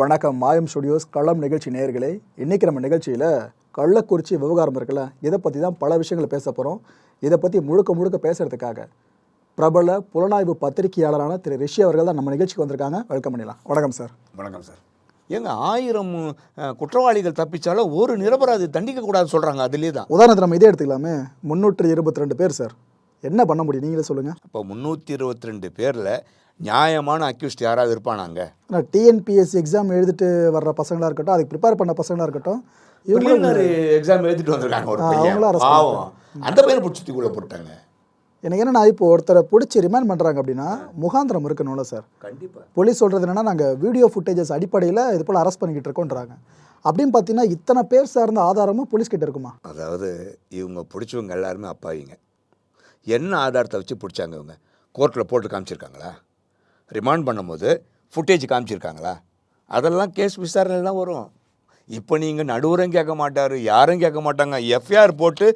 வணக்கம். மாயம் ஸ்டுடியோஸ் களம் நிகழ்ச்சி நேயர்களே இன்னைக்கு நம்ம நிகழ்ச்சியில் கள்ளக்குறிச்சி விவகாரம் இருக்குல்ல இதை பற்றி தான் பல விஷயங்களை பேச போகிறோம் இதை பற்றி முழுக்க முழுக்க பேசுறதுக்காக பிரபல புலனாய்வு பத்திரிகையாளரான திரு ரிஷி அவர்கள் தான் நம்ம நிகழ்ச்சிக்கு வந்திருக்காங்க. வெல்கம் பண்ணிடலாம். வணக்கம் சார். வணக்கம் சார். ஏங்க ஆயிரம் குற்றவாளிகள் தப்பிச்சாலும் ஒரு நிரபராதி தண்டிக்க கூடாது சொல்றாங்க அதுலேயே தான். உதாரணத்துக்கு நம்ம இதே எடுத்துக்கலாமே. முந்நூற்றி இருபத்தி ரெண்டு பேர் சார். என்ன பண்ண முடியும்? நீங்களே சொல்லுங்கள் இப்போ முந்நூற்றி இருபத்தி ரெண்டு பேரில் நியாயமான அக்யூஸ்ட் யாராவது இருப்பானாங்க? ஆனால் டிஎன்பிஎஸ்சி எக்ஸாம் எழுதிட்டு வர்ற பசங்களாக இருக்கட்டும் அதுக்கு ப்ரிப்பேர் பண்ண பசங்களாக இருக்கட்டும் பிரிலிமினரி எக்ஸாம் எழுதிட்டு வந்திருக்காங்க ஒரு பையன். பாவம். அந்த பையனை பிடிச்சதுக்குள்ளே போட்டாங்க எனக்கு என்னன்னா இப்போ ஒருத்தரை பிடிச்சி ரிமாண்ட் பண்ணுறாங்க அப்படின்னா முகாந்திரம் இருக்கணும்ல சார். கண்டிப்பாக போலீஸ் சொல்கிறது என்னன்னா நாங்கள் வீடியோ ஃபுட்டேஜஸ் அடிப்படையில் இது போல் அரெஸ்ட் பண்ணிக்கிட்டு இருக்கோன்றாங்க. அப்படின்னு பார்த்தீங்கன்னா இத்தனை பேர் சார்ந்த ஆதாரமும் போலீஸ் கிட்ட இருக்குமா? அதாவது இவங்க பிடிச்சவங்க எல்லாருமே அப்பாவிங்க. என்ன ஆதாரத்தை வச்சு பிடிச்சாங்க இவங்க? கோர்ட்டில் போட்டு காமிச்சிருக்காங்களா? ரிமாண்ட் பண்ணும்போது ஃபுட்டேஜ் காமிச்சிருக்காங்களா? அதெல்லாம் கேஸ் விசாரணையில் தான் வரும். இப்போ நீங்கள் நடுவரும் கேட்க மாட்டார் யாரும் கேட்க மாட்டாங்க. எஃப்ஐஆர் போட்டு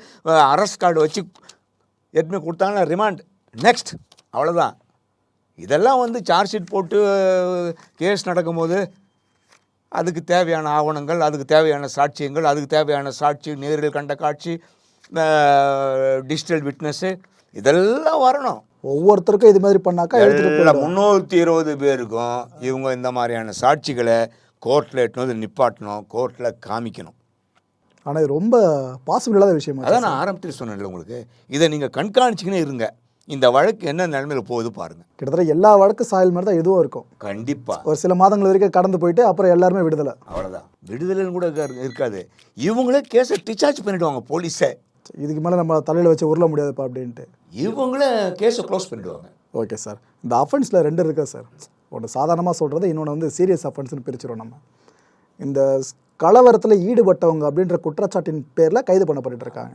அரெஸ்ட் கார்டு வச்சு எதுவுமே கொடுத்தாங்கன்னா ரிமாண்ட் நெக்ஸ்ட் அவ்வளோதான் இதெல்லாம் வந்து சார்ஜ் ஷீட் போட்டு கேஸ் நடக்கும்போது அதுக்கு தேவையான ஆவணங்கள் அதுக்கு தேவையான சாட்சியங்கள் அதுக்கு தேவையான சாட்சி நேரில் கண்ட காட்சி டிஜிட்டல் விட்னஸ்ஸு இதெல்லாம் வரணும். ஒவ்வொருத்தருக்கும் இது மாதிரி பண்ணாக்கா போயிடும் முந்நூற்றி இருபது பேருக்கும் இவங்க இந்த மாதிரியான சாட்சிகளை கோர்ட்டில் எட்டுனு வந்து நிப்பாட்டணும் கோர்ட்டில் காமிக்கணும். ஆனால் இது ரொம்ப பாசிபிள் இல்லாத விஷயமா அதான் நான் ஆரம்பத்தில் சொன்னேன்ல உங்களுக்கு. இதை நீங்கள் கண்காணிச்சிக்கினே இருங்க. இந்த வழக்கு என்ன நிலைமையில் போகுது பாருங்கள் கிட்டத்தட்ட எல்லா வழக்கு சாயல் மாதிரி தான் இதுவும் இருக்கும். கண்டிப்பாக ஒரு சில மாதங்கள் வரைக்கும் கடந்து போயிட்டு அப்புறம் எல்லாருமே விடுதலை. அவ்வளோதான் விடுதலைன்னு கூட இருக்காது- இருக்காது இவங்களே கேஸை டிசார்ஜ் பண்ணிடுவாங்க போலீஸை. இதுக்கு மேலே நம்ம தலையில் வச்சு உருள முடியாதுப்பா அப்படின்ட்டு. இவங்களே கேஸை க்ளோஸ் பண்ணிடுவாங்க. ஓகே சார் இந்த அஃபென்ஸில் ரெண்டு இருக்கா சார் ஒன்று சாதாரணமாக சொல்கிறது இன்னொன்று வந்து சீரியஸ் அஃபென்ஸ்னு பிரிச்சிரும் நம்ம. இந்த கலவரத்தில் ஈடுபட்டவங்க அப்படின்ற குற்றச்சாட்டின் பேரில் கைது பண்ணப்பட்டுட்டு இருக்காங்க.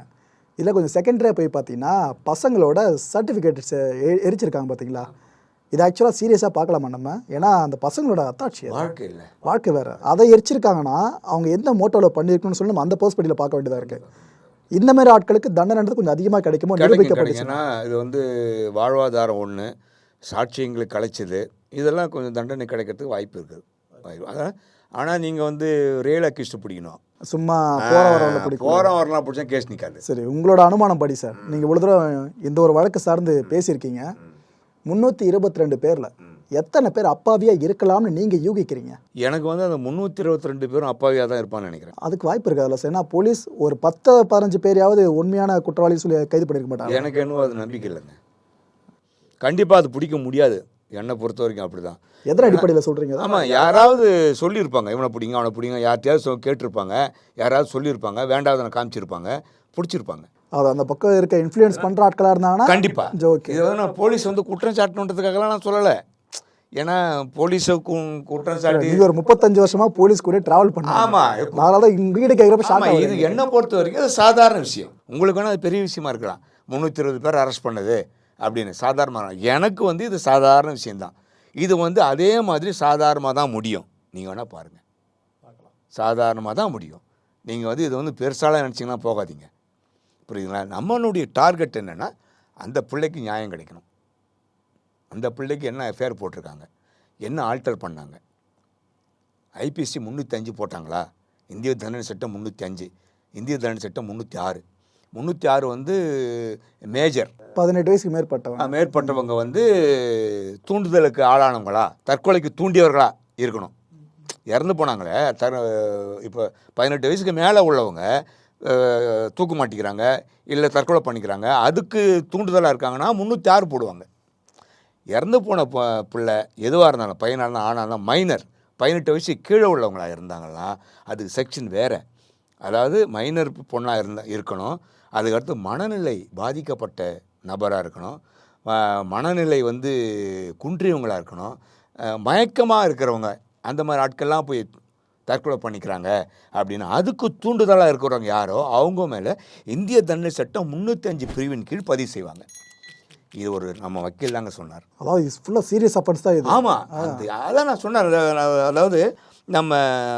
இதில் கொஞ்சம் செகண்டரியாக போய் பார்த்தீங்கன்னா பசங்களோட சர்டிஃபிகேட்ஸ் எரிச்சிருக்காங்க பார்த்தீங்களா? இது ஆக்சுவலாக சீரியஸாக பார்க்கலாமா நம்ம? ஏன்னா அந்த பசங்களோட அத்தாட்சி அது. வாழ்க்கை இல்லை. வாழ்க்கை வேறு. அதை எரிச்சிருக்காங்கன்னா அவங்க எந்த மோட்டோவில் பண்ணியிருக்கணும்னு சொல்லி நம்ம அந்த பெர்ஸ்பெக்டிவில் பார்க்க வேண்டியதாக இருக்குது இந்த மாதிரி ஆட்களுக்கு தண்டனைன்றது கொஞ்சம் அதிகமாக கிடைக்குமோ? கிடைக்கும் நிரூபிக்கப்பட்டுச்சு. கிடைக்கும். ஏன்னா இது வந்து வாழ்வாதாரம் ஒன்று சாட்சியங்களுக்கு கலைச்சது இதெல்லாம் கொஞ்சம் தண்டனை கிடைக்கிறதுக்கு வாய்ப்பு இருக்குது. அதான் ஆனால் நீங்கள் வந்து ரியல் அக்யூஸ்ட் பிடிக்கணும். சும்மா போற பிடிக்கும் போகிற வரலாம் பிடிச்சா கேஸ் நிற்காது சரி உங்களோட அனுமானம் படி சார். நீங்கள் இவ்வளோ தூரம் இந்த ஒரு வழக்கு சார்ந்து பேசியிருக்கீங்க. முந்நூற்றி இருபத்தி ரெண்டு பேரில். எத்தனை பேர் அப்பாவியாக இருக்கலாம்னு நீங்கள் யூகிக்கிறீங்க? எனக்கு வந்து அந்த முந்நூற்றி இருபத்தி ரெண்டு பேரும் அப்பாவியாக தான் இருப்பான்னு நினைக்கிறேன். அதுக்கு வாய்ப்பு இருக்காதுல்ல சார். ஏன்னா போலீஸ் ஒரு பத்து பதினஞ்சு பேரையாவது உண்மையான குற்றவாளி சொல்லி கைது பண்ணிருக்க மாட்டாங்க. எனக்கு என்னவோ அது நம்பிக்கை இல்லைங்க. கண்டிப்பாக அது பிடிக்க முடியாது. என்னை பொறுத்த வரைக்கும் அப்படி தான் எதன் அடிப்படையில் சொல்கிறீங்க ஆமாம் யாராவது சொல்லியிருப்பாங்க. இவனை பிடிங்க அவனை பிடிங்க யார்கிட்டயாவது கேட்டிருப்பாங்க. யாராவது சொல்லியிருப்பாங்க. வேண்டாதவனை காமிச்சிருப்பாங்க. பிடிச்சிருப்பாங்க. அது அந்த பக்கம் இருக்க இன்ஃப்ளூயன்ஸ் பண்ணுற ஆட்களாக இருந்தாங்கன்னா கண்டிப்பாக ஓகே போலீஸ் வந்து குற்றம் சாட்டணுன்றதுக்காகலாம் நான் சொல்லலை. ஏன்னா போலீஸுக்கும் குற்றம் சாட்டி நீங்க ஒரு முப்பத்தஞ்சு வருஷமா போலீஸ் கூட டிராவல் பண்ணாங்க. ஆமா. அதனால தான் இங்க வீடு கேட்குறப்ப ஆமாம் இது என்னை பொறுத்த வரைக்கும் அது சாதாரண விஷயம். உங்களுக்கு வேணால் அது பெரிய விஷயமா இருக்கலாம். முந்நூற்றி இருபது பேர் அரெஸ்ட் பண்ணது அப்படின்னு. சாதாரணமாக எனக்கு வந்து இது சாதாரண விஷயம்தான். இது வந்து அதே மாதிரி சாதாரணமாக தான் முடியும். நீங்கள் வேணால் பாருங்கள் சாதாரணமாக தான் முடியும். நீங்கள் வந்து இது வந்து பெருசாலாம் நினச்சிங்கன்னா போகாதீங்க. புரியுதுங்களா? நம்மளுடைய டார்கெட் என்னென்னா அந்த பிள்ளைக்கு நியாயம் கிடைக்கணும். அந்த பிள்ளைக்கு என்ன எஃப்ஐஆர் போட்டிருக்காங்க? என்ன ஆல்டர் பண்ணாங்க? ஐபிசி முந்நூற்றி அஞ்சு போட்டாங்களா? இந்திய தண்டனை சட்டம் முந்நூற்றி அஞ்சு இந்திய தண்டனை சட்டம் முந்நூற்றி ஆறு. முந்நூற்றி ஆறு வந்து மேஜர் பதினெட்டு வயசுக்கு மேற்பட்டவன் மேற்பட்டவங்க வந்து தூண்டுதலுக்கு ஆளானவங்களா? தற்கொலைக்கு தூண்டியவர்களா இருக்கணும். இறந்து போனாங்களே தர இப்போ பதினெட்டு வயசுக்கு மேலே உள்ளவங்க தூக்கு மாட்டிக்கிறாங்க இல்லை தற்கொலை பண்ணிக்கிறாங்க அதுக்கு தூண்டுதலாக இருக்காங்கன்னா முந்நூற்றி ஆறு போடுவாங்க. இறந்து போன ப பிள்ளை எதுவாக இருந்தாலும் பையனாக இருந்தால் ஆணாக இருந்தால் மைனர் பதினெட்டு வயசு கீழே உள்ளவங்களாக இருந்தாங்கன்னா அது செக்ஷன் வேறு. அதாவது மைனர் பொண்ணாக இருந்தால் இருக்கணும். அதுக்கடுத்து மனநிலை பாதிக்கப்பட்ட நபராக இருக்கணும். மனநிலை வந்து குன்றியவங்களாக இருக்கணும். மயக்கமாக இருக்கிறவங்க அந்த மாதிரி ஆட்கள்லாம் போய் தற்கொலை பண்ணிக்கிறாங்க அப்படின்னு அதுக்கு தூண்டுதலாக இருக்கிறவங்க யாரோ அவங்க மேலே இந்திய தண்டனை சட்டம் முந்நூற்றி அஞ்சு பிரிவின் கீழ் பதிவு செய்வாங்க. இது ஒரு நம்ம வக்கீல் தாங்க சொன்னார். அதாவது இது ஃபுல்லாக சீரியஸ் அஃபென்ஸ் தான் இது. ஆமாம் அந்த அதான் நான் சொன்னேன் அத- அதாவது நம்ம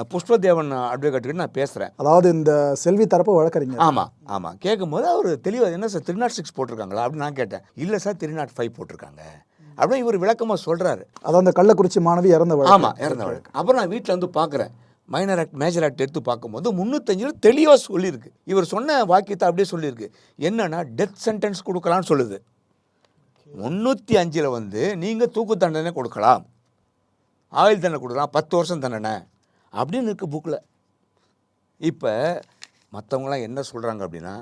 புஷ்பதேவன் அட்வொகேட்டுக்கு நான் பேசுகிறேன் அதாவது இந்த செல்வி தரப்பு வழக்கறிஞர். ஆமாம் ஆமாம் கேட்கும்போது அவர் தெளிவாக என்ன சார் த்ரீ நாட் சிக்ஸ் போட்டிருக்காங்களா அப்படின்னு நான் கேட்டேன். இல்லை சார் த்ரீ நாட் ஃபைவ் போட்டிருக்காங்க. அப்படின்னு இவர் விளக்கமாக சொல்கிறாரு அதான் அந்த கள்ளக்குறிச்சி மாணவி இறந்த வழக்கு. ஆமாம் இறந்த வழக்கு. அப்புறம் நான் வீட்டில் வந்து பார்க்குறேன் மைனர் ஆக்ட் மேஜர் ஆக்ட் எடுத்து பார்க்கும்போது முந்நூத்தஞ்சில் தெளிவாக சொல்லியிருக்கு. இவர் சொன்ன வாக்கியத்தை அப்படியே சொல்லியிருக்கு. என்னன்னா டெத் சென்டென்ஸ் கொடுக்கலாம்னு சொல்லுது. முந்நூற்றி அஞ்சில் வந்து நீங்கள் தூக்கு தண்டனை கொடுக்கலாம். ஆயுள் தண்டனை கொடுக்கலாம். பத்து வருஷம் தண்டனை. அப்படின்னு இருக்குது புக்கில் இப்போ மற்றவங்களாம் என்ன சொல்கிறாங்க அப்படின்னா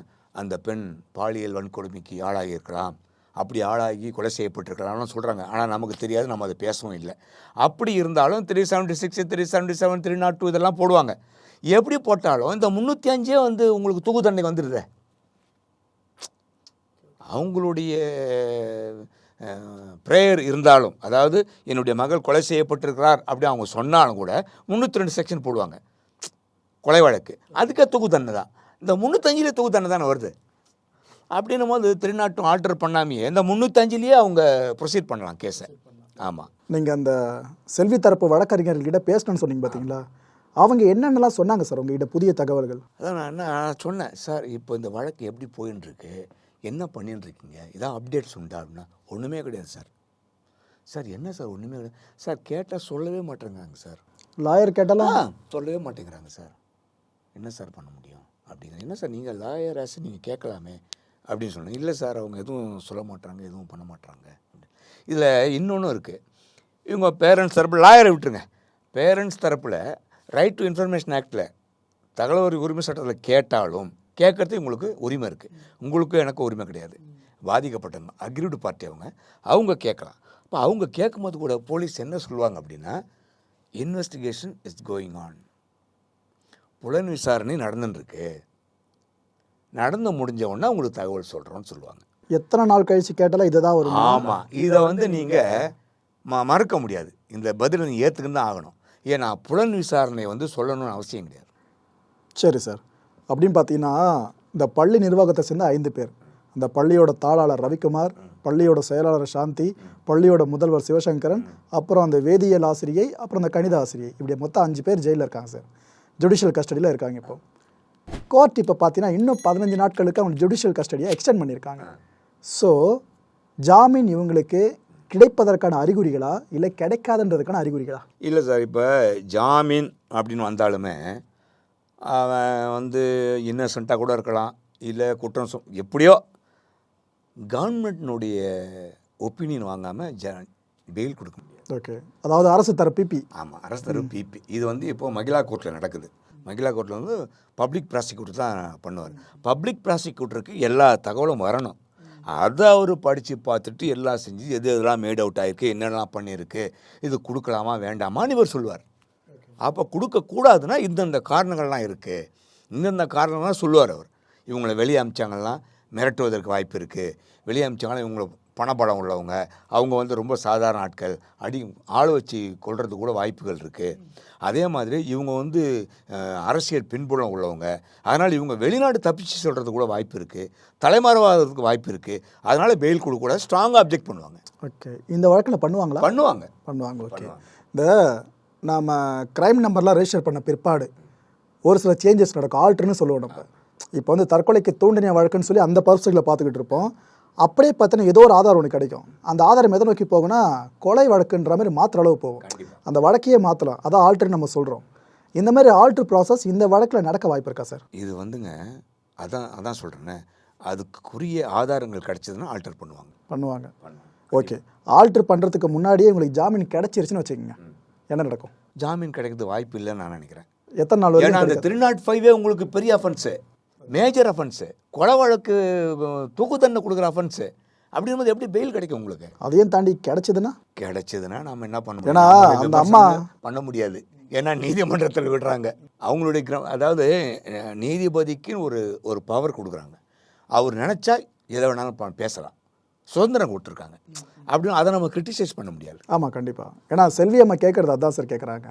அந்த பெண் பாலியல் வன்கொடுமைக்கு ஆளாகி இருக்கலாம் அப்படி ஆளாகி கொலை செய்யப்பட்டிருக்கலாம்னு சொல்கிறாங்க ஆனால் நமக்கு தெரியாது. நம்ம அதை பேசவும் இல்லை. அப்படி இருந்தாலும் three seventy six three seventy seven three nought two இதெல்லாம் போடுவாங்க. எப்படி போட்டாலும் இந்த முந்நூற்றி அஞ்சே வந்து உங்களுக்கு தூக்கு தண்டனை வந்துடுதே. அவங்களுடைய ப்ரேயர் இருந்தாலும் அதாவது என்னுடைய மகள் கொலை செய்யப்பட்டிருக்கிறார் அப்படி அவங்க சொன்னாலும் கூட முந்நூற்றி ரெண்டு செக்ஷன் போடுவாங்க. கொலை வழக்கு. அதுக்கே தூக்கு தண்டனை தான். இந்த முந்நூத்தஞ்சிலே தூக்கு தண்டனை தானே வருது. அப்படின்னும் போது திருநாட்டம் ஆல்டர் பண்ணாமையே இந்த முந்நூத்தஞ்சிலேயே அவங்க ப்ரொசீட் பண்ணலாம் கேஸை ஆமாம் நீங்க அந்த செல்வி தரப்பு வழக்கறிஞர்கள்கிட்ட பேசணும்னு சொன்னீங்க பாத்தீங்களா? அவங்க என்னென்னலாம் சொன்னாங்க சார் உங்ககிட்ட புதிய தகவல்கள்? அதான் நான் என்ன நான் சொன்னேன் சார் இப்போ இந்த வழக்கு எப்படி போயின்னு இருக்கு என்ன பண்ணின்னு இருக்கீங்க இதான் அப்டேட்ஸ் உண்டா அப்படின்னா ஒன்றுமே கிடையாது சார். சார் என்ன சார் ஒன்றுமே கிடையாது? சார் கேட்டால் சொல்லவே மாட்டேங்கிறாங்க சார். லாயர் கேட்டாலும் சொல்லவே மாட்டேங்கிறாங்க சார். என்ன சார் பண்ண முடியும்? அப்படிங்கிற என்ன சார் நீங்கள் லாயர் ஆஸ் நீங்கள் கேட்கலாமே அப்படின்னு சொன்னேன் இல்லை சார் அவங்க எதுவும் சொல்ல மாட்டாங்க எதுவும் பண்ண மாட்டாங்க இதில் இன்னொன்றும் இருக்குது இவங்க பேரண்ட்ஸ் தரப்பில் லாயரை விட்டுருங்க. பேரண்ட்ஸ் தரப்பில் ரைட் டு இன்ஃபர்மேஷன் ஆக்டில் தகவல் உரிமை சட்டத்தில் கேட்டாலும் கேட்கறதுக்கு உங்களுக்கு உரிமை இருக்குது உங்களுக்கும் எனக்கு உரிமை கிடையாது. பாதிக்கப்பட்டவங்க அக்ரிவ்டு பார்ட்டி அவங்க அவங்க கேட்கலாம். அப்போ அவங்க கேட்கும்போது கூட போலீஸ் என்ன சொல்லுவாங்க அப்படின்னா இன்வெஸ்டிகேஷன் இஸ் கோயிங் ஆன் புலன் விசாரணை நடந்துட்டுருக்கு. நடந்து முடிஞ்ச உடனே உங்களுக்கு தகவல் சொல்கிறோன்னு சொல்லுவாங்க. எத்தனை நாள் கழிச்சு கேட்டாலும் இதுதான் வரும் ஆமாம் இதை வந்து நீங்கள் ம மறுக்க முடியாது. இந்த பதிலை நீங்கள் ஏற்றுக்குன்னு தான் ஆகணும். ஏன்னா புலன் விசாரணை வந்து சொல்லணும்னு அவசியம் கிடையாது. சரி சார். அப்படின்னு பார்த்தீங்கன்னா இந்த பள்ளி நிர்வாகத்தை சேர்ந்த ஐந்து பேர். அந்த பள்ளியோட தாளாளர் ரவிக்குமார் பள்ளியோட செயலாளர் சாந்தி பள்ளியோட முதல்வர் சிவசங்கரன் அப்புறம் அந்த வேதியியல் ஆசிரியை அப்புறம் அந்த கணித ஆசிரியை. இப்படி மொத்தம் அஞ்சு பேர் ஜெயிலில் இருக்காங்க சார். ஜுடிஷியல் கஸ்டடியில் இருக்காங்க இப்போ. கோர்ட் இப்போ பார்த்தீங்கன்னா இன்னும் பதினஞ்சு நாட்களுக்கு அவங்க ஜுடிஷியல் கஸ்டடியை எக்ஸ்டெண்ட் பண்ணியிருக்காங்க. ஸோ ஜாமீன் இவங்களுக்கு கிடைப்பதற்கான அறிகுறிகளா? இல்லை கிடைக்காதுன்றதுக்கான அறிகுறிகளா? இல்லை சார் இப்போ ஜாமீன் அப்படின்னு வந்தாலுமே அவன் வந்து இன்னசென்ட்டாக கூட இருக்கலாம் இல்லை குற்றம் சொ எப்படியோ கவர்மெண்ட்டினுடைய ஒப்பீனியன் வாங்காமல் ஜ பெயில் கொடுக்க முடியாது. ஓகே அதாவது அரசு தர பிபி ஆமாம் அரசு தரும் பிபி இது வந்து இப்போ மகிழா கோர்ட்டில் நடக்குது. மகிழா கோர்ட்டில் வந்து பப்ளிக் ப்ராசிக்யூட்டர் தான் பண்ணுவார். பப்ளிக் ப்ராசிக்யூட்டருக்கு எல்லா தகவலும் வரணும். அதை அவர் படித்து பார்த்துட்டு எல்லாம் செஞ்சு எது எதெல்லாம் மேட் அவுட் ஆகிருக்கு என்னென்னலாம் பண்ணியிருக்கு இது கொடுக்கலாமா வேண்டாமான்னு இவர் சொல்லுவார். அப்போ கொடுக்கக்கூடாதுன்னா இந்தந்த காரணங்கள்லாம் இருக்குது இந்தந்த காரணங்கள்லாம் சொல்லுவார் அவர். இவங்களை வெளியே அமிச்சாங்கலாம் மிரட்டுவதற்கு வாய்ப்பு இருக்குது வெளியே அமிச்சாங்கன்னா இவங்களை பணபலம் உள்ளவங்க அவங்க வந்து ரொம்ப சாதாரண ஆட்கள் அடி ஆள் வச்சு கொள்றதுக்கு கூட வாய்ப்புகள் இருக்குது அதே மாதிரி இவங்க வந்து அரசியல் பின்புலம் உள்ளவங்க. அதனால் இவங்க வெளிநாடு தப்பிச்சு சொல்கிறது கூட வாய்ப்பு இருக்குது தலைமறைவாகிறதுக்கு வாய்ப்பு இருக்குது அதனால் பெயில் கொடுக்கக்கூடாது ஸ்ட்ராங்காக அப்ஜெக்ட் பண்ணுவாங்க. ஓகே இந்த வழக்கில் பண்ணுவாங்களா? பண்ணுவாங்க. பண்ணுவாங்க. ஓகே இந்த நாம் க்ரைம் நம்பர்லாம் ரெஜிஸ்டர் பண்ண பிற்பாடு ஒரு சில சேஞ்சஸ் நடக்கும். ஆல்ட்ருன்னு சொல்லுவோம் நம்ம. இப்போ வந்து தற்கொலைக்கு தூண்டின வழக்குன்னு சொல்லி அந்த பர்சனில் பார்த்துக்கிட்டு இருப்போம். அப்படியே பார்த்தீங்கன்னா ஏதோ ஒரு ஆதாரம் ஒன்று கிடைக்கும். அந்த ஆதாரம் எதை நோக்கி போகும்னா கொலை வழக்குன்ற மாதிரி மாத்திர அளவு போகும். அந்த வழக்கையே மாற்றலாம் அதான் ஆல்ட்ரு நம்ம சொல்கிறோம் இந்த மாதிரி ஆல்ட்ரு ப்ராசஸ் இந்த வழக்கில் நடக்க வாய்ப்பு இருக்கா சார் இது வந்துங்க அதான் அதான் சொல்கிறேன்னே அதுக்குரிய ஆதாரங்கள் கிடைச்சதுன்னா ஆல்டர் பண்ணுவாங்க. பண்ணுவாங்க. ஓகே ஆல்ட்ரு பண்ணுறதுக்கு முன்னாடியே உங்களுக்கு ஜாமீன் கிடைச்சிருச்சுன்னு வச்சுக்கோங்க. என்ன நடக்கும்? ஜாமீன் கிடைக்கிறது வாய்ப்பு இல்லைன்னு நான் நினைக்கிறேன். எத்தனை நாள் ஏன்னா அந்த த்ரீ நாட் ஃபைவே உங்களுக்கு பெரிய அஃபென்ஸு மேஜர் அஃபென்ஸு கொலை வழக்கு தூக்கு தண்டனை கொடுக்குற அஃபென்ஸு அப்படிங்கும்போது எப்படி பெயில் கிடைக்கும் உங்களுக்கு? அதையும் தாண்டி கிடைச்சதுன்னா? கிடைச்சதுன்னா நம்ம என்ன பண்ண ஏன்னா, அந்த அம்மா- பண்ண முடியாது. ஏன்னா நீதிமன்றத்தில் விடுறாங்க. அவங்களுடைய கிர அதாவது நீதிபதிக்கு ஒரு ஒரு பவர் கொடுக்குறாங்க. அவர் நினச்சா எதை வேணாலும் பேசலாம். சுதந்திரம் கொடுத்துருக்காங்க. அப்படின்னு அதை நம்ம கிரிட்டிசைஸ் பண்ண முடியாது. ஆமாம் கண்டிப்பாக ஏன்னா செல்வி அம்மா கேட்குறது அதான் சார் கேட்குறாங்க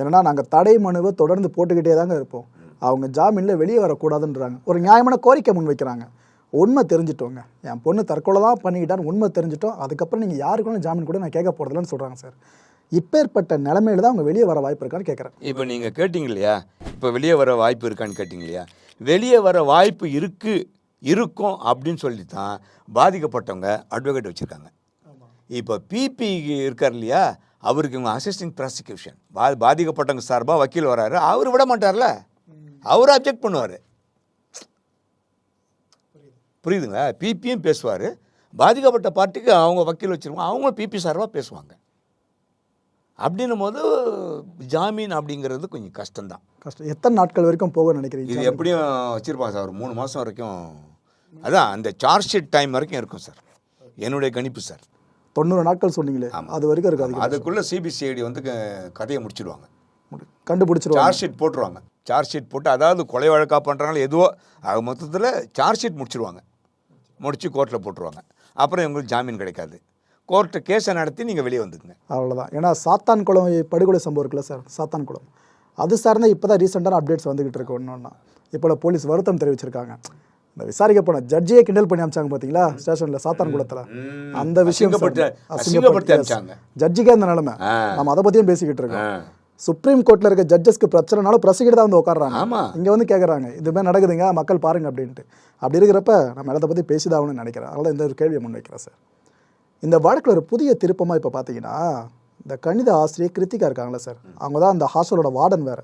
ஏன்னா நாங்கள் தடை மனுவை தொடர்ந்து போட்டுக்கிட்டே தாங்க இருப்போம். அவங்க ஜாமீனில் வெளியே வரக்கூடாதுன்றாங்க. ஒரு நியாயமான கோரிக்கை முன் வைக்கிறாங்க. உண்மை தெரிஞ்சிட்டோங்க. என் பொண்ணு தற்கொலை தான் பண்ணிக்கிட்டான்னு உண்மை தெரிஞ்சிட்டோம். அதுக்கப்புறம் நீங்கள் யாருக்கும் ஜாமீன் கூட நான் கேட்க போகிறதில்லன்னு சொல்கிறாங்க சார் இப்பேற்பட்ட நிலைமையில தான் அவங்க வெளியே வர வாய்ப்பு இருக்கான்னு கேட்குறேன் இப்போ நீங்கள் கேட்டிங்க இல்லையா? இப்போ வெளியே வர வாய்ப்பு இருக்கான்னு கேட்டிங்க இல்லையா? வெளியே வர வாய்ப்பு இருக்குது இருக்கும் அப்படின்னு சொல்லி தான் பாதிக்கப்பட்டவங்க அட்வொகேட் வச்சுருக்காங்க. இப்போ பிபி இருக்கார் இல்லையா அவருக்கு இவங்க அசிஸ்டிங் ப்ராசிக்யூஷன் பா பாதிக்கப்பட்டவங்க சார்பாக வக்கீல் வராரு. அவர் விட மாட்டார்ல. அவர் அப்ஜெக்ட் பண்ணுவார். புரியுதுங்களா? பிபியும் பேசுவார். பாதிக்கப்பட்ட பார்ட்டிக்கு அவங்க வக்கீல் வச்சுருவாங்க. அவங்க பிபி சார்பாக பேசுவாங்க. அப்படின்னும் போது ஜாமீன் அப்படிங்கிறது கொஞ்சம் கஷ்டம்தான். கஷ்டம். எத்தனை நாட்கள் வரைக்கும் போக நினைக்கிறீங்க இது எப்படியும் வச்சுருப்பாங்க சார் ஒரு மூணு மாதம் வரைக்கும். அதான் அந்த சார்ஜ் ஷீட் டைம் வரைக்கும் இருக்கும் சார். என்னுடைய கணிப்பு சார். தொண்ணூறு நாட்கள் சொன்னீங்களே அது வரைக்கும் இருக்காது. அதுக்குள்ளே சிபிசிஐடி வந்து கதையை முடிச்சிடுவாங்க கண்டுபிடிச்சிருவாங்க. சார்ஜ் ஷீட் போட்டுருவாங்க. சார்ஜ் ஷீட் போட்டு அதாவது கொலை வழக்கா பண்ணுறாங்களோ எதுவோ ஆக மொத்தத்தில் சார்ஜ் ஷீட் முடிச்சிருவாங்க. முடிச்சு கோர்ட்டில் போட்டுருவாங்க. அப்புறம் உங்களுக்கு ஜாமீன் கிடைக்காது. கோர்ட்டு கேஸை நடத்தி நீங்கள் வெளியே வந்துக்குங்க. அவ்வளோதான் ஏன்னா சாத்தான் குளம் படுகொலை சம்பவம் இருக்குல்ல சார்? சாத்தான் குளம். அது சார்ந்த இப்போ தான் ரீசெண்டான அப்டேட்ஸ் வந்துகிட்டு இருக்கு ஒன்று ஒன்றா இப்போ போலீஸ் வருத்தம் தெரிவிச்சிருக்காங்க. இந்த விசாரிக்க போன ஜட்ஜியே கிண்டல் பண்ணி அமிச்சாங்க பார்த்தீங்களா ஸ்டேஷனில் சாத்தான் குளத்தில். அந்த விஷயம். ஜட்ஜிக்கே அந்த நிலைமை. நம்ம அதை பற்றியும் பேசிக்கிட்டு. இருக்கோம். சுப்ரீம் கோர்ட்டில் இருக்க ஜட்ஜஸ்க்கு பிரச்சனைனாலும் ப்ரொசீஜர் தான் வந்து உட்காடுறாங்க இங்கே வந்து கேட்குறாங்க இது மாதிரி நடக்குதுங்க மக்கள் பாருங்க அப்படின்ட்டு. அப்படி இருக்கிறப்ப நம்ம இடத்த பற்றி பேசிதாகணும்னு நினைக்கிறேன். அதனால இந்த ஒரு கேள்வியை முன்வைக்கிறேன் சார். இந்த வழக்கில் ஒரு புதிய திருப்பமாக இப்போ பார்த்தீங்கன்னா இந்த கணித ஆசிரியர் கிருத்திகா இருக்காங்களா சார் அவங்க தான் அந்த ஹாஸ்டலோட வார்டன் வேறு.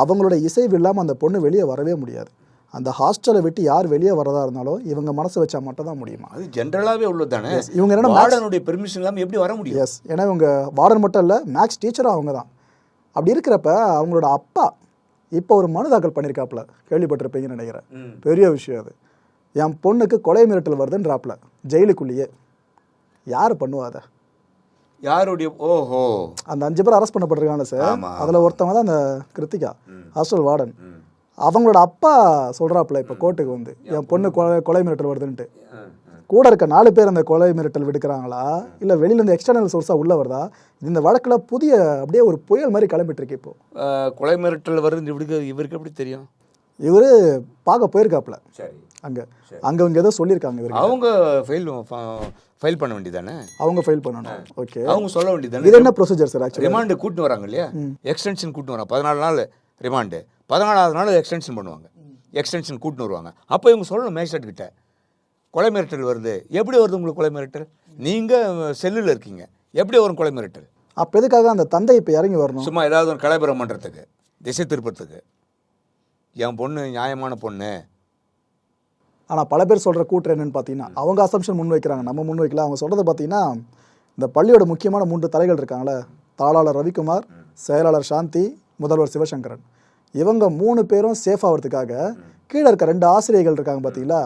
அவங்களோட இசைவு இல்லாமல் அந்த பொண்ணு வெளியே வரவே முடியாது. அந்த ஹாஸ்டலை விட்டு யார் வெளியே வரதா இருந்தாலும் இவங்க மனசு வச்சா மட்டும் தான் முடியுமா? அது ஜென்ரலாகவே உள்ளது தானே. இவங்க என்னன்னா வார்டனுடைய பெர்மிஷன் இல்லாமல் எப்படி வர முடியும்? எஸ் ஏன்னா இவங்க வார்டன் மட்டும் இல்லை மேக்ஸ் டீச்சரும் அவங்க தான் அப்படி இருக்கிறப்ப அவங்களோட அப்பா இப்போ ஒரு மனு தாக்கல் பண்ணியிருக்காப்புல கேள்விப்பட்டிருப்பீங்கன்னு நினைக்கிறேன். பெரிய விஷயம் அது. என் பொண்ணுக்கு கொலை மிரட்டல் வருதுன்றாப்புல ஜெயிலுக்குள்ளேயே. யார் பண்ணுவா அதை? யாருடைய ஓஹோ. அந்த அஞ்சு பேர் அரெஸ்ட் பண்ணப்பட்டிருக்காங்க சார். அதில் ஒருத்தவங்க தான் அந்த கிருத்திகா. Hostel warden. அவங்களோட அப்பா சொல்கிறாப்புல இப்போ கோர்ட்டுக்கு வந்து என் பொண்ணு கொலை கொலை மிரட்டல் வருதுன்ட்டு. கூட இருக்க நாலு பேர் அந்த கொலை மிரட்டல் விடுக்கிறாங்களா? இல்லை வெளியிலேருந்து எக்ஸ்டர்னல் சோர்ஸாக உள்ள வருதா? இந்த வழக்கில் புதிய அப்படியே ஒரு புயல் மாதிரி கிளம்பிட்டு இருக்கு இப்போ கொலை மிரட்டல் வருது இவருக்கு இவருக்கு எப்படி தெரியும்? இவர் பார்க்க போயிருக்காப்புல. சரி. அங்கே. அங்கே இவங்க ஏதோ சொல்லியிருக்காங்க இவருக்கு அவங்க ஃபைல் ஃபைல் பண்ண வேண்டியதானே அவங்க ஃபைல் பண்ணணும். ஓகே அவங்க சொல்ல வேண்டியதானே இது என்ன ப்ரொசீஜர் சார் ஆக்சுவலி ரிமாண்டு கூட்டின்னு வராங்க இல்லையா? எக்ஸ்டென்ஷன் கூட்டின்னு வராங்க. பதினாலு நாள் ரிமாண்டு பதினாலாவது நாள் எக்ஸ்டென்ஷன் பண்ணுவாங்க. எக்ஸ்டென்ஷன் கூட்டின்னு வருவாங்க. அப்போ இவங்க சொல்லணும் மேஜிஸ்ட்ரேட் கிட்ட. கொலை மிரட்டல் வருது. எப்படி வருது உங்களுக்கு கொலை மிரட்டல்? நீங்கள் செல்லில் இருக்கீங்க. எப்படி வரும் கொலை மிரட்டல்? அப்போ எதுக்காக அந்த தந்தை இப்போ இறங்கி வரணும்? சும்மா ஏதாவது ஒரு கலைபுரம் பண்ணுறதுக்கு திசை திருப்பத்துக்கு என் பொண்ணு நியாயமான பொண்ணு. ஆனால் பல பேர் சொல்கிற கூற்று என்னன்னு பார்த்தீங்கன்னா அவங்க அசம்ஷன் முன் வைக்கிறாங்க நம்ம முன் வைக்கல. அவங்க சொல்கிறது பார்த்தீங்கன்னா இந்த பள்ளியோட முக்கியமான மூன்று தலைகள் இருக்காங்களே தாளாளர் ரவிக்குமார் செயலாளர் சாந்தி முதல்வர் சிவசங்கரன். இவங்க மூணு பேரும் சேஃப் ஆகிறதுக்காக கீழே இருக்க ரெண்டு ஆசிரியர்கள் இருக்காங்க பார்த்தீங்களா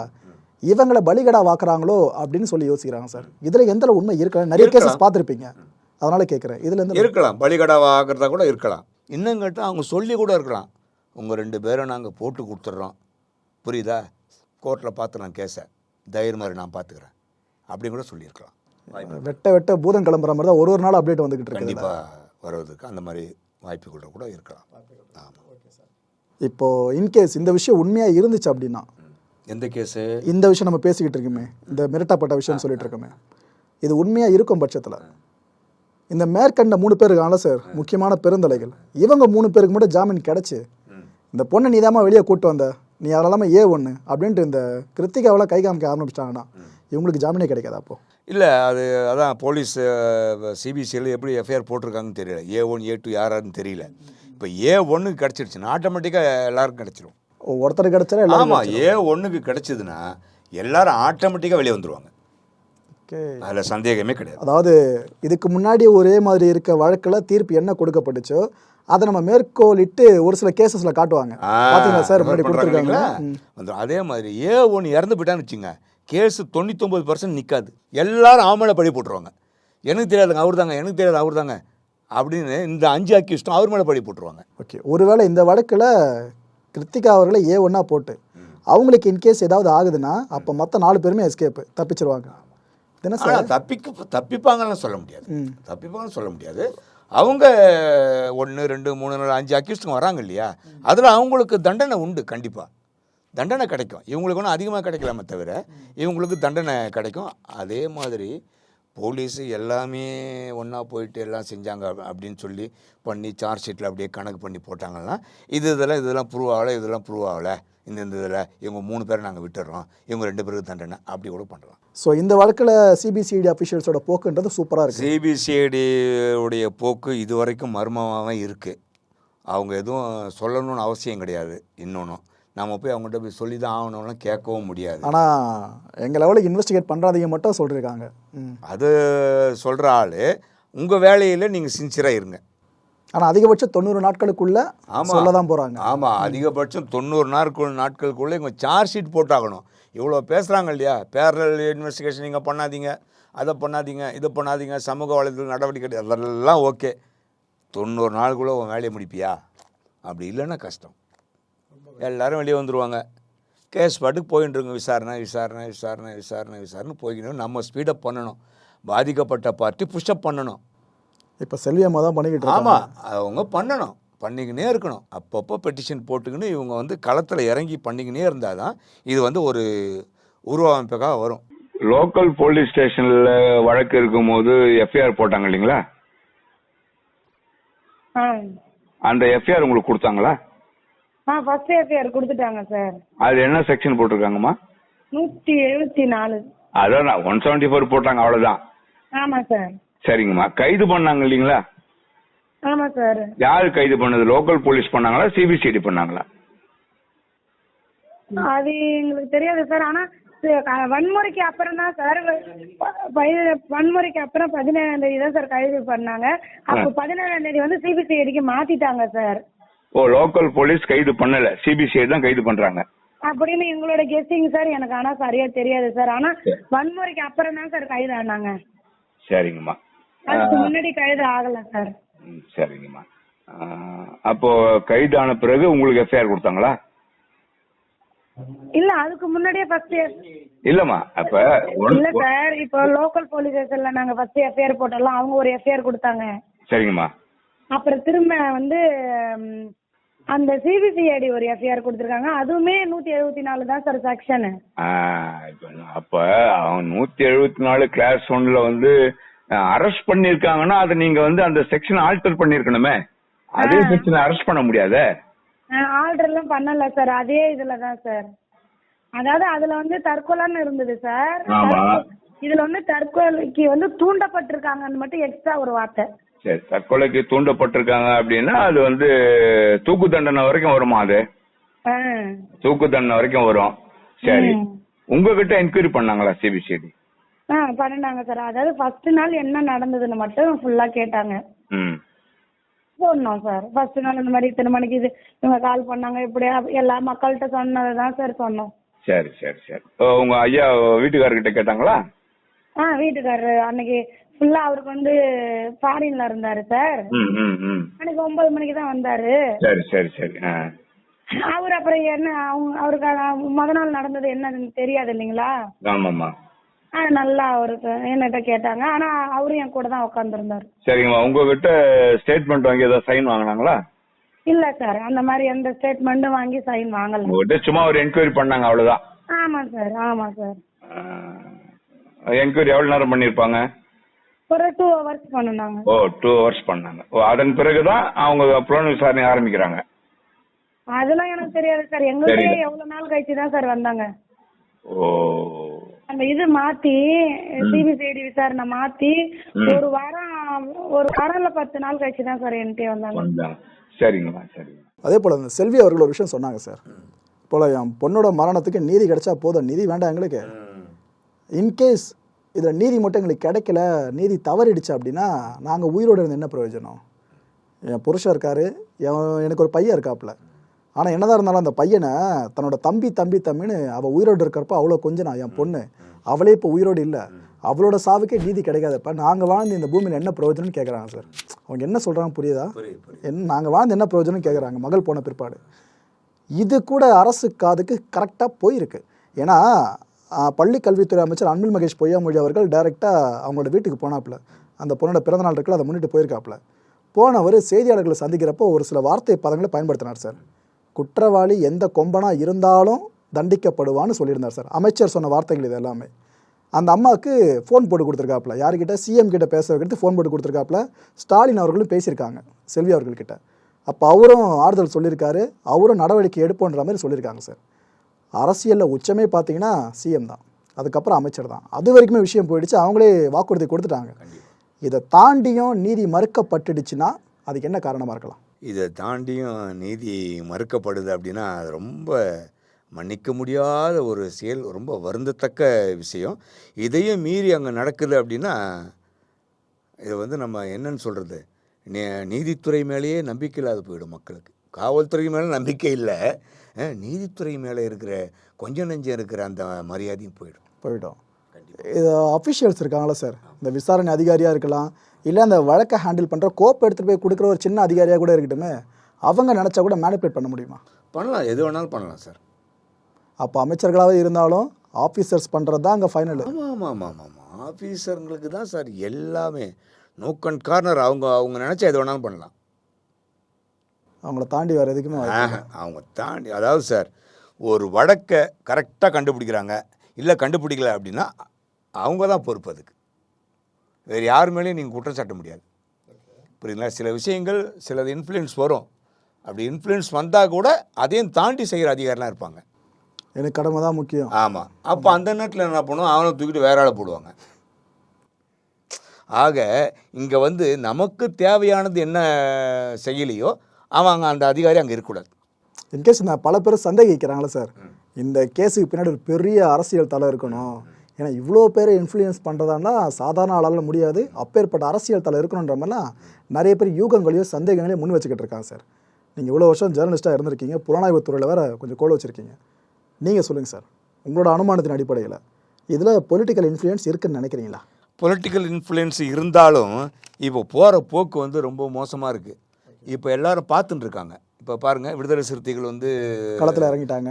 இவங்களை பலிகடா வாக்குறாங்களோ அப்படின்னு சொல்லி யோசிக்கிறாங்க சார். இதில் எந்த உண்மை இருக்கலாம் நிறைய கேசஸ் பார்த்துருப்பீங்க. அதனால கேட்குறேன் இதில் எந்த இருக்கலாம். பலிகடாவா ஆகிறதா கூட இருக்கலாம். இன்னும் கேட்டால் அவங்க சொல்லி கூட இருக்கலாம். உங்கள் ரெண்டு பேரை நாங்கள் போட்டு கொடுத்துட்றோம். புரியுதா? கோர்ட்டில் பார்த்து நான் கேஸை தைரியம் மாதிரி நான் பார்த்துக்கிறேன் அப்படின்னு கூட சொல்லியிருக்கலாம். வெட்ட வெட்ட பூதம் கிளம்புற மாதிரி தான் ஒரு ஒரு நாள் அப்டேட் வந்துகிட்டு இருக்கு கண்டிப்பாக வருவதற்கு அந்த மாதிரி வாய்ப்புகள் கூட இருக்கலாம். ஆமாம் இப்போ இன்கேஸ் இந்த விஷயம் உண்மையா இருந்துச்சு அப்படின்னா எந்த கேஸு இந்த விஷயம் நம்ம பேசிக்கிட்டு இருக்கோமே. இந்த மிரட்டப்பட்ட விஷயம் சொல்லிட்டு இருக்கோமே. இது உண்மையா இருக்கும் பட்சத்துல. இந்த மேற்கண்ட மூணு பேர் இருக்காங்களா சார் முக்கியமான பெருந்தலைகள். இவங்க மூணு பேருக்கு மட்டும் ஜாமீன் கிடைச்சு இந்த பொண்ணை நீதாம்மா வெளியே கூட்டு வந்த? நீ அதெல்லாம ஏ ஒன்று அப்படின்ட்டு இந்த கிருத்திகாவெல்லாம் கை காமிக்க ஆரம்பிச்சிட்டாங்கன்னா இவங்களுக்கு ஜாமீனே கிடைக்காதா அப்போ? இல்லை அது அதான் போலீஸ் சிபிசியில் எப்படி எஃப்ஐஆர் போட்டிருக்காங்கன்னு தெரியல. ஏ ஒன் ஏ டூ யாராருன்னு தெரியல. இப்போ ஏ ஒன்றுக்கு கிடச்சிருச்சுன்னா ஆட்டோமேட்டிக்காக எல்லாருக்கும் கிடச்சிரும். ஒருத்தர் எல்லாரும் ஆமாம் ஏ ஒன்றுக்கு கிடச்சிதுன்னா எல்லாரும் ஆட்டோமேட்டிக்காக வெளியே வந்துருவாங்க. ஓகே அதில் சந்தேகமே கிடையாது. அதாவது இதுக்கு முன்னாடி ஒரே மாதிரி இருக்க வழக்கில் தீர்ப்பு என்ன கொடுக்கப்பட்டுச்சோ அதை நம்ம மேற்கோளிட்டு ஒரு சில கேசஸ்ல காட்டுவாங்க. ஆ, பாத்தீங்களா சார்? முன்னாடி கொடுத்துருக்காங்களா. அதே மாதிரி ஏ ஒன்று இறந்து போயிட்டான்னு வச்சுங்க கேஸு தொண்ணூத்தொம்பது பர்சன்ட் நிற்காது எல்லாரும் அவன் மேலே பழி போட்டுருவாங்க. எனக்கு தெரியாதுங்க அவர் தாங்க எனக்கு தெரியாது அவர் தாங்க அப்படின்னு இந்த அஞ்சு அக்யூஸ்டும் அவர் மேலே பழி போட்டுருவாங்க. ஓகே. ஒருவேளை இந்த வழக்கில் கிருத்திகா அவர்களை ஏ ஒன்றா போட்டு அவங்களுக்கு இன்கேஸ் ஏதாவது ஆகுதுன்னா அப்போ மற்ற நாலு பேருமே எஸ்கேப்பு தப்பிச்சிருவாங்க. சார். ஆனால் தப்பிக்க தப்பிப்பாங்கன்னு சொல்ல முடியாது. தப்பிப்பாங்கன்னு சொல்ல முடியாது. அவங்க ஒன்று ரெண்டு மூணு நாலு அஞ்சு அக்யூஸ்டுங்க வராங்க இல்லையா? அதில் அவங்களுக்கு தண்டனை உண்டு கண்டிப்பாக தண்டனை கிடைக்கும். இவங்களுக்கு ஒன்றும் அதிகமாக கிடைக்கலாமே தவிர இவங்களுக்கு தண்டனை கிடைக்கும். அதே மாதிரி போலீஸு எல்லாமே ஒன்றா போயிட்டு எல்லாம் செஞ்சாங்க அப்~ அப்படின்னு சொல்லி பண்ணி சார்ஜ் ஷீட்டில் அப்படியே கணக்கு பண்ணி போட்டாங்கன்னா இது இதெல்லாம் இதெல்லாம் ப்ரூவ் ஆகலை இதெல்லாம் ப்ரூவ் ஆகலை. இந்த இந்த இதில் இவங்க மூணு பேரை நாங்கள் விட்டுடுறோம் இவங்க ரெண்டு பேருக்கு தண்டனை. அப்படி கூட பண்ணுறோம் ஸோ இந்த வழக்கில் சிபிசிஐடி அஃபிஷியல்ஸோட போக்குன்றது சூப்பராக இருக்குது சிபிசிஐடி உடைய போக்கு இது வரைக்கும் மர்மமாகவே இருக்குது அவங்க எதுவும் சொல்லணும்னு அவசியம் கிடையாது இன்னொன்றும் நம்ம போய் அவங்கள்ட்ட போய் சொல்லி தான் ஆகணும்லாம் கேட்கவும் முடியாது. ஆனால் எங்கள் லெவலுக்கு இன்வெஸ்டிகேட் பண்ணுறாதீங்க மட்டும் சொல்லியிருக்காங்க அது சொல்கிற ஆள் உங்கள் வேலையில் நீங்கள் சின்சியராக இருங்க. ஆனால் அதிகபட்சம் தொண்ணூறு நாட்களுக்குள்ள ஆமா. சொல்ல தான் போகிறாங்க ஆமாம் அதிகபட்சம் தொண்ணூறு நாட்கள் நாட்களுக்குள்ளே இவங்க சார்ஜ் ஷீட் போட்டாகணும். இவ்வளோ பேசுகிறாங்க இல்லையா? பேரல் இன்வெஸ்டிகேஷன் நீங்கள் பண்ணாதீங்க அதை பண்ணாதீங்க இதை பண்ணாதீங்க சமூக வலைதள நடவடிக்கை அதெல்லாம் ஓகே தொண்ணூறு நாளுக்குள்ளே உன் வேலையை முடிப்பியா? அப்படி இல்லைன்னா கஷ்டம். எல்லாரும் வெளியே வந்துடுவாங்க கேஸ் பாட்டுக்கு போயின்னு இருக்குங்க விசாரணை விசாரணை விசாரணை விசாரணை விசாரணை போய்க்கணும். நம்ம ஸ்பீடப் பண்ணணும். பாதிக்கப்பட்ட பார்ட்டி புஷ்அப் பண்ணணும். இப்போ செல்வி அம்மா தான் பண்ணிக்கிட்டு இருக்காங்க. ஆமாம் அவங்க பண்ணணும். பண்ணிக்கினே இருக்கணும். அப்பப்போ பெட்டிஷன் போட்டுக்கின்னு இவங்க வந்து களத்தில் இறங்கி பண்ணிக்கினே இருந்தால் தான் இது வந்து ஒரு உருவமைப்புக்காக வரும். லோக்கல் போலீஸ் ஸ்டேஷன்ல வழக்கு இருக்கும்போது எஃப்ஐஆர் போட்டாங்க இல்லைங்களா? ஆ. அந்த எஃப்ஐஆர் உங்களுக்கு கொடுத்தாங்களா? ஆ ஃபர்ஸ்ட் எஃப்ஐஆர் கொடுத்துட்டாங்க சார் அது என்ன செக்ஷன் போட்டிருக்காங்கம்மா? நூற்றி எழுபத்தி நாலு. அதான் ஒன் செவன்டி ஃபோர் போட்டாங்க அவ்வளவுதான். ஆமாம் சார் சரிங்கம்மா. கைது பண்ணாங்க இல்லைங்களா? ஆமாம் சார். யாரு கைது பண்ணது? லோக்கல் போலீஸ் பண்ணாங்களா? சிபிசிஐடி பண்ணாங்களா? அது எங்களுக்கு தெரியாது சார். ஆனால் வன்முறைக்கு அப்புறம் தான் சார். வன்முறைக்கு அப்புறம் பதினேழாம் தேதி தான் சார் கைது பண்ணாங்க. அப்போ பதினேழாம் தேதி வந்து சிபிசிஐடிக்கு மாத்திட்டாங்க சார். ஓ லோக்கல் போலீஸ் கைது பண்ணல. சிபிசிஐடி தான் கைது பண்றாங்க. அப்படின்னு எங்களோட கெஸ்டிங் சார் எனக்கு ஆனால் சரியா தெரியாது சார். ஆனால் வன்முறைக்கு அப்புறம் தான் சார் கைது ஆனாங்க சரிங்கம்மா. அதுக்கு முன்னாடி கைது ஆகல சார். சரிங்கம்மா. அப்போ கைதான பிறகு உங்களுக்கு எஃப்ஐஆர் கொடுத்தாங்களா? இல்ல அதுக்கு முன்னாடியே ஃபர்ஸ்ட் இல்லம்மா அப்ப இல்ல சார். இப்போ லோக்கல் போலீஸ் ஸ்டேஷன்ல நாங்க ஃபர்ஸ்ட் எஃப்ஐஆர் போட்டோம்ல அவங்க ஒரு எஃப்ஐஆர் கொடுத்தாங்க. சரிங்கம்மா. அப்புறம் திரும்ப வந்து அந்த சிபிசிஐடி ஒரு எஃப்ஐஆர் கொடுத்துருக்காங்க. அதுவுமே நூத்தி எழுபத்தி நாலு தான் சார் செக்ஷன் அப்ப அவன் நூத்தி எழுபத்தி நாலு கிளாஸ் ஒன்ல வந்து அரெஸ்ட் பண்ணிருக்காங்கன்னா அதை நீங்க வந்து அந்த செக்ஷன் ஆல்டர் பண்ணிருக்கணுமே. அதே செக்ஷன் அரெஸ்ட் பண்ண முடியாதே? எல்லாம் பண்ணல சார் அதே இதுல தான் சார் அதாவது அதுல வந்து தற்கொலைன்னு இருந்தது சார். இதுல வந்து தற்கொலைக்கு வந்து தூண்டப்பட்டிருக்காங்கன்னு மட்டும் எக்ஸ்ட்ரா ஒரு வார்த்தை. சரி தற்கொலைக்கு தூண்டப்பட்டிருக்காங்க அப்படின்னா அது வந்து தூக்கு தண்டனை வரைக்கும் வருமா அது. தூக்கு தண்டனை வரைக்கும் வரும். சரி. உங்ககிட்ட என்கொயரி பண்ணாங்களா சிபிசிஐடி ஆ பண்ணினாங்க சார் அதாவது ஃபர்ஸ்ட் நாள் என்ன நடந்ததுன்னு மட்டும் ஃபுல்லா கேட்டாங்க. ம். சொன்னோம் சார் ஃபர்ஸ்ட் நாள் இந்த மாதிரி இத்தனை மணிக்கு இது இவங்க கால் பண்ணாங்க இப்படி எல்லா மக்கள்கிட்ட சொன்னதை தான் சார் சொன்னோம். சரி சரி சரி. உங்க ஐயா வீட்டுக்காரர்கிட்ட கேட்டாங்களா? ஆ வீட்டுக்காரரு அன்னைக்கு ஃபுல்லா அவருக்கு வந்து ஃபாரின்ல இருந்தாரு சார் அன்னைக்கு ஒன்பது மணிக்கு தான் வந்தாரு. சரி சரி சரி. அவர் அப்புறம் என்ன அவங்க அவருக்கு முத நாள் நடந்தது என்னன்னு தெரியாது இல்லைங்களா? ஆமாம்மா. ஆ நல்லா அவருக்கு என்னட்ட கேட்டாங்க. ஆனா அவரும் என் கூட தான் உட்காந்துருந்தாரு சரிங்கம்மா. உங்ககிட்ட ஸ்டேட்மெண்ட் வாங்கி ஏதாவது சைன் வாங்கினாங்களா? இல்ல சார் அந்த மாதிரி எந்த ஸ்டேட்மெண்ட்டும் வாங்கி சைன் வாங்கல. உங்ககிட்ட சும்மா ஒரு என்கொயரி பண்ணாங்க அவ்வளவுதான். ஆமா சார் ஆமா சார் என்கொயரி எவ்வளவு நேரம் பண்ணிருப்பாங்க? ஒரு டூ ஹவர்ஸ் பண்ணுனாங்க. ஓ டூ ஹவர்ஸ் பண்ணாங்க. ஓ அதன் பிறகுதான் அவங்க புலன் விசாரணை ஆரம்பிக்கிறாங்க. அதெல்லாம் எனக்கு தெரியாது சார் எங்களுக்கே. எவ்வளவு நாள் கழிச்சு தான் சார் வந்தாங்க. ஓ. அந்த இது மாத்தி சிபிசிஐடி விசாரணை மாத்தி ஒரு வாரம் ஒரு வாரம்ல பத்து நாள் கழிச்சு தான் சார் என்கிட்ட வந்தாங்க. சரிங்கம்மா சரிங்க அதே போல் அந்த செல்வி அவர்கள் ஒரு விஷயம் சொன்னாங்க சார். போல் என் பொண்ணோட மரணத்துக்கு நீதி கிடைச்சா போதும் நீதி வேண்டாம் எங்களுக்கு. இன்கேஸ் இதில் நீதி மட்டும் எங்களுக்கு கிடைக்கல நீதி தவறிடுச்சு அப்படின்னா நாங்கள் உயிரோடு இருந்து என்ன பிரயோஜனம்? என் புருஷன் இருக்காரு என் எனக்கு ஒரு பையன் இருக்காப்புல. ஆனால் என்னதான் இருந்தாலும் அந்த பையனை தன்னோட தம்பி தம்பி தம்பின்னு அவள் உயிரோடு இருக்கிறப்ப அவ்வளோ கொஞ்சம் நான் என் பொண்ணு. அவளே இப்போ உயிரோடு இல்லை. அவளோட சாவுக்கே நீதி கிடைக்காதப்ப நாங்கள் வாழ்ந்து இந்த பூமியில் என்ன பிரயோஜனம்னு கேட்குறாங்க சார். அவங்க என்ன சொல்கிறாங்க புரியுதா? என் நாங்கள் வாழ்ந்து என்ன பிரயோஜனம் கேட்குறாங்க மகள் போன பிற்பாடு. இது கூட அரசு காதுக்கு கரெக்டாக போயிருக்கு. ஏன்னா பள்ளி கல்வித்துறை அமைச்சர் அன்பில் மகேஷ் பொய்யாமொழி அவர்கள் டைரெக்டாக அவங்களோட வீட்டுக்கு போனாப்புல. அந்த பொண்ணோட பிறந்தநாள் இருக்குல்ல அதை முன்னிட்டு போயிருக்காப்புல. போனவர் செய்தியாளர்களை சந்திக்கிறப்போ ஒரு சில வார்த்தை பதங்களை பயன்படுத்தினார் சார். குற்றவாளி எந்த கொம்பனா இருந்தாலும் தண்டிக்கப்படுவான்னு சொல்லியிருந்தார் சார். அமைச்சர் சொன்ன வார்த்தைகள் இது எல்லாமே அந்த அம்மாவுக்கு ஃபோன் போட்டு கொடுத்துருக்காப்புல. யாருக்கிட்ட சிஎம் கிட்ட பேச வைக்கிறது ஃபோன் போட்டு கொடுத்துருக்காப்புல. ஸ்டாலின் அவர்களும் பேசியிருக்காங்க செல்வி அவர்கள்கிட்ட. அப்போ அவரும் ஆறுதல் சொல்லியிருக்காரு. அவரும் நடவடிக்கை எடுப்போன்ற மாதிரி சொல்லியிருக்காங்க சார். அரசியலில் உச்சமே பார்த்தீங்கன்னா சிஎம் தான். அதுக்கப்புறம் அமைச்சர் தான். அது வரைக்குமே விஷயம் போயிடுச்சு. அவங்களே வாக்குறுதி கொடுத்துட்டாங்க. இதை தாண்டியும் நீதி மறுக்கப்பட்டுடுச்சுன்னா அதுக்கு என்ன காரணமாக இருக்கலாம்? இதை தாண்டியும் நீதி மறுக்கப்படுது அப்படின்னா அது ரொம்ப மன்னிக்க முடியாத ஒரு செயல் ரொம்ப வருந்தத்தக்க விஷயம். இதையும் மீறி அங்கே நடக்குது அப்படின்னா இது வந்து நம்ம என்னன்னு சொல்கிறது நீதித்துறை மேலேயே நம்பிக்கை இல்லாத போயிடும் மக்களுக்கு. காவல்துறை மேலே நம்பிக்கை இல்லை. நீதித்துறை மேலே இருக்கிற கொஞ்சம் நெஞ்சம் இருக்கிற அந்த மரியாதையும் போயிடும். போயிட்டோம் இது அஃபிஷியல்ஸ் இருக்காங்களா சார்? இந்த விசாரணை அதிகாரியாக இருக்கலாம் இல்லை அந்த வழக்கை ஹேண்டில் பண்ணுற கோப் எடுத்துகிட்டு போய் கொடுக்குற ஒரு சின்ன அதிகாரியாக கூட இருக்கட்டுமே அவங்க நினச்சா கூட மேனிபுலேட் பண்ண முடியுமா? பண்ணலாம். எது வேணாலும் பண்ணலாம் சார் அப்போ அமைச்சர்களாகவே இருந்தாலும் ஆஃபீஸர்ஸ் பண்ணுறது தான் அங்கே ஃபைனல் ஆமாம் ஆமாம் ஆமாம் ஆமாம் ஆஃபீஸருங்களுக்கு தான் சார் எல்லாமே. நோக் அண்ட் கார்னர் அவங்க அவங்க நினச்சா எது வேணாலும் பண்ணலாம். அவங்கள தாண்டி வேறு எதுக்குமே அவங்க தாண்டி அதாவது சார் ஒரு வழக்கை கரெக்டாக கண்டுபிடிக்கிறாங்க இல்லை கண்டுபிடிக்கல அப்படின்னா அவங்க தான் பொறுப்பு அதுக்கு. வேறு யார் மேலேயும் நீங்கள் குற்றம் சாட்ட முடியாது. புரியுங்களா சில விஷயங்கள் சிலது இன்ஃப்ளூயன்ஸ் வரும். அப்படி இன்ஃப்ளூயன்ஸ் வந்தால் கூட அதையும் தாண்டி செய்கிற அதிகாரிலாம் இருப்பாங்க. எனக்கு கடமை தான் முக்கியம். ஆமாம் அப்போ அந்த நேரத்தில் என்ன பண்ணுவோம்? அவனை தூக்கிட்டு வேற ஆளை போடுவாங்க. ஆக இங்கே வந்து நமக்கு தேவையானது என்ன செய்யலையோ அவங்க அந்த அதிகாரி அங்கே இருக்கக்கூடாது. இன்கேஸ் நான் பல பேர் சந்தேகிக்கிறாங்களே சார். இந்த கேஸுக்கு பின்னாடி ஒரு பெரிய அரசியல் தலை இருக்கணும். ஏன்னா இவ்வளோ பேரை இன்ஃப்ளூயன்ஸ் பண்ணுறதானா சாதாரண ஆளால் முடியாது. அப்பேற்பட்ட அரசியல் தலை இருக்கணுன்ற மாதிரிலாம் நிறைய பேர் யூகங்களையும் சந்தேகங்களையும் முன் வச்சுக்கிட்டு இருக்காங்க சார். நீங்கள் இவ்வளோ வருஷம் ஜேர்னலிஸ்ட்டாக இருந்திருக்கீங்க புலனாய்வுத் துறையில் வேற கொஞ்சம் கோல் வச்சுருக்கீங்க. நீங்கள் சொல்லுங்கள் சார் உங்களோட அனுமானத்தின் அடிப்படையில் இதில் பொலிட்டிக்கல் இன்ஃப்ளூயன்ஸ் இருக்குன்னு நினைக்கிறீங்களா? பொலிட்டிக்கல் இன்ஃப்ளூயன்ஸ் இருந்தாலும் இப்போ போகிற போக்கு வந்து ரொம்ப மோசமாக இருக்குது இப்போ எல்லாரும் பார்த்துட்டு இருக்காங்க. இப்போ பாருங்கள் விடுதலை சிறுத்தைகள் வந்து களத்தில் இறங்கிட்டாங்க.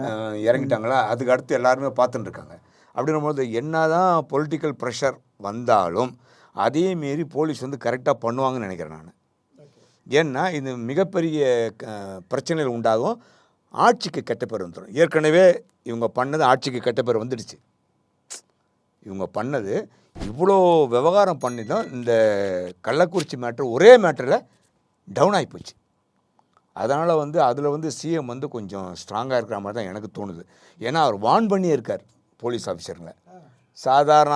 இறங்கிட்டாங்களா? அதுக்கு அடுத்து எல்லாருமே பார்த்துட்டு இருக்காங்க. அப்படின்னும்போது என்னதான் பொலிட்டிக்கல் ப்ரெஷர் வந்தாலும் அதே மீறி போலீஸ் வந்து கரெக்டாக பண்ணுவாங்கன்னு நினைக்கிறேன் நான். ஏன்னா இது மிகப்பெரிய க- பிரச்சனைகள் உண்டாகும். ஆட்சிக்கு கெட்ட பேர் வந்துடும் ஏற்கனவே இவங்க பண்ணது ஆட்சிக்கு கெட்ட பேர் வந்துடுச்சு. இவங்க பண்ணது இவ்வளோ விவகாரம் பண்ணி தான் இந்த கள்ளக்குறிச்சி மேட்ரு ஒரே மேட்டரில் டவுன் ஆகி போச்சு. அதனால் வந்து அதில் வந்து சிஎம் வந்து கொஞ்சம் ஸ்ட்ராங்காக இருக்கிற மாதிரி தான் எனக்கு தோணுது. ஏன்னா அவர் வார்ன் பண்ணியே இருக்கார். போலீஸ் ஆஃபீஸருங்களை சாதாரண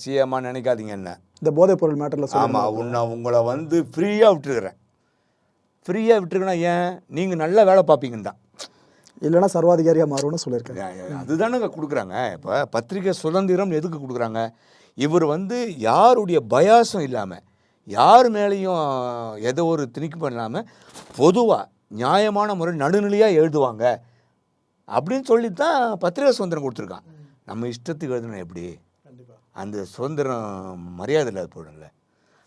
சிஎம்மாக நினைக்காதீங்க என்ன. இந்த போதைப் பொருள் மேட்டரில் ஆமாம் உன்னை உங்களை வந்து ஃப்ரீயாக விட்டுருக்குறேன். ஃப்ரீயாக விட்டுருக்கேன்னா ஏன்? நீங்கள் நல்லா வேலை பார்ப்பீங்கன்னு தான். இல்லைன்னா சர்வாதிகாரியாக மாறும்னு சொல்லியிருக்கேன். அதுதானங்க கொடுக்குறாங்க. இப்போ பத்திரிக்கை சுதந்திரம் எதுக்கு கொடுக்குறாங்க? இவர் வந்து யாருடைய பயாசம் இல்லாமல் யார் மேலேயும் எதோ ஒரு திணிக்கு பண்ணாமல் பொதுவாக நியாயமான முறை நடுநிலையாக எழுதுவாங்க அப்படின்னு சொல்லி தான் பத்திரிகை சுதந்திரம் கொடுத்துருக்கான். நம்ம இஷ்டத்துக்கு எழுதுனா எப்படி? அந்த சுதந்திரம் மரியாதை இல்லாத போயிடும்ல.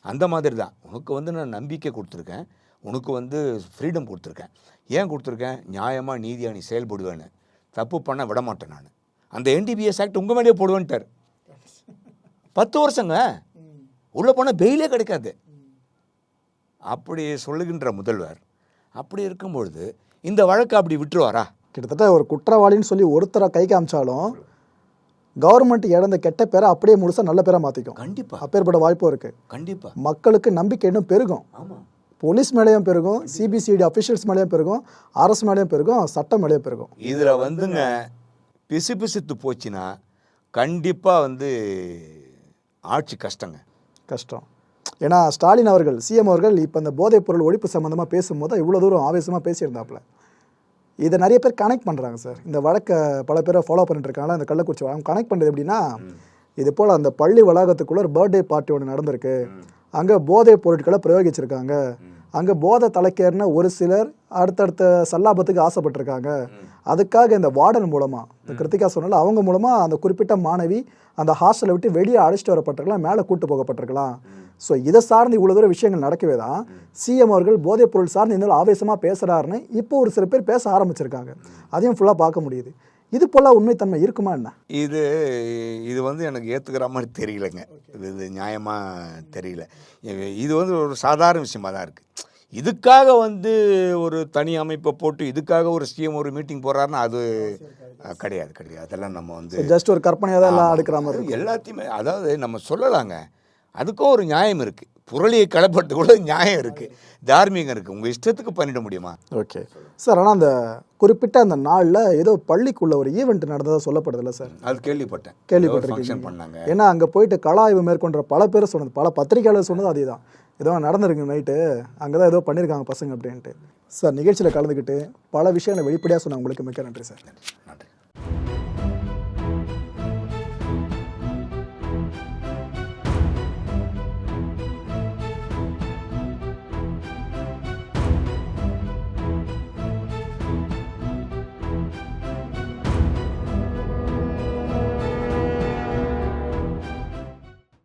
அந்த மாதிரி தான். உனக்கு வந்து நான் நம்பிக்கை கொடுத்துருக்கேன். உனக்கு வந்து ஃப்ரீடம் கொடுத்துருக்கேன். ஏன் கொடுத்துருக்கேன்? நியாயமாக நீதியாக நீ செயல்படுவேன்னு. தப்பு பண்ண விட மாட்டேன் நான். அந்த என்டிபிஎஸ் ஆக்ட் உங்கள் மேலேயே போடுவேன்ட்டார். பத்து வருஷங்க. உள்ளே போனால் பெயிலே கிடைக்காது. அப்படி சொல்லுகின்ற முதல்வர் அப்படி இருக்கும்பொழுது இந்த வழக்கை அப்படி விட்டுருவாரா? கிட்டத்தட்ட ஒரு குற்றவாளின்னு சொல்லி ஒருத்தரை கை காமிச்சாலும் கவர்மெண்ட் இழந்த கெட்ட பேரை அப்படியே முழுசா நல்ல பேரை மாற்றிக்கும் கண்டிப்பாக அப்பேற்பட்ட வாய்ப்பும் இருக்குது கண்டிப்பாக மக்களுக்கு நம்பிக்கை இன்னும் பெருகும். போலீஸ் மேலேயும் பெருகும் சிபிசிஐடி அஃபிஷியல்ஸ் மேலேயும் பெருகும் அரசு மேலேயும் பெருகும் சட்டம் மேலேயும் பெருகும். இதில் வந்துங்க பிசு பிசுத்து போச்சுன்னா கண்டிப்பாக வந்து ஆட்சி கஷ்டங்க. கஷ்டம். ஏன்னா ஸ்டாலின் அவர்கள் சிஎம் அவர்கள் இப்போ இந்த போதைப் பொருள் ஒழிப்பு சம்மந்தமாக பேசும்போது இவ்வளோ தூரம் ஆவேசமாக பேசியிருந்தாப்புல. இதை நிறைய பேர் கனெக்ட் பண்ணுறாங்க சார் இந்த வழக்கை பல பேரை ஃபாலோ பண்ணிட்டு இருக்காங்க. இந்த கள்ளக்குறிச்சி வழக்கம் கனெக்ட் பண்ணுறது எப்படின்னா இது போல் அந்த பள்ளி வளாகத்துக்குள்ள ஒரு பர்த்டே பார்ட்டி ஒன்று நடந்திருக்கு. அங்கே போதைப் பொருட்களை பிரயோகிச்சிருக்காங்க. அங்கே போதை தலைக்கேறின ஒரு சிலர் அடுத்தடுத்த சல்லாபத்துக்கு ஆசைப்பட்டிருக்காங்க. அதுக்காக இந்த வார்டன் மூலமாக இந்த கிருத்திகா சொன்னால அவங்க மூலமாக அந்த குறிப்பிட்ட மாணவி அந்த ஹாஸ்டலை விட்டு வெளியே அழைச்சிட்டு வரப்பட்டிருக்கலாம் மேலே கூட்டு போகப்பட்டிருக்கலாம். ஸோ இதை சார்ந்து இவ்வளோ தூரம் விஷயங்கள் நடக்கவே தான் சிஎம் அவர்கள் போதைப் பொருள் சார்ந்து இந்த ஆவேசமாக பேசுகிறாருன்னு இப்போ ஒரு சில பேர் பேச ஆரம்பிச்சிருக்காங்க. அதையும் ஃபுல்லாக பார்க்க முடியுது. இது போல உண்மைத்தன்மை இருக்குமா என்ன? இது இது வந்து எனக்கு ஏற்றுக்கிற மாதிரி தெரியலங்க. இது இது நியாயமாக தெரியல. இது- வந்து ஒரு சாதாரண விஷயமா தான் இருக்குது இதுக்காக வந்து ஒரு தனி அமைப்பை போட்டு இதுக்காக ஒரு சிஎம் ஒரு மீட்டிங் போடுறாருன்னா அது கிடையாது கிடையாது. அதெல்லாம் நம்ம வந்து ஜஸ்ட் ஒரு கற்பனையாக தான் எல்லாம் அடுக்கிற மாதிரி எல்லாத்தையுமே அதாவது நம்ம சொல்லலாங்க. அதுக்கும் ஒரு நியாயம் இருக்குது புரளியை கலப்பட்டுக்குள்ள நியாயம் இருக்குது தார்மீகம் இருக்குது உங்கள் இஷ்டத்துக்கு பண்ணிட முடியுமா? ஓகே. சார் ஆனால் அந்த குறிப்பிட்ட அந்த நாளில் ஏதோ பள்ளிக்குள்ள ஒரு ஈவெண்ட் நடந்ததாக சொல்லப்படுதுல்ல சார்? அது கேள்விப்பட்டேன். ஃபங்க்ஷன் கேள்விப்பட்டிருக்கீங்க பண்ணாங்க. ஏன்னா அங்கே போயிட்டு ஆய்வு மேற்கொண்ட பல பேர் சொன்னது பல பத்திரிகையாளர் சொன்னது அதே தான். ஏதோ நடந்திருக்கு நைட்டு அங்கே தான் ஏதோ பண்ணியிருக்காங்க பசங்க அப்படின்ட்டு. சார் நிகழ்ச்சியில் கலந்துக்கிட்டு பல விஷயங்களை வெளிப்படையாக சொன்ன உங்களுக்கு மிக்க நன்றி சார். நன்றி.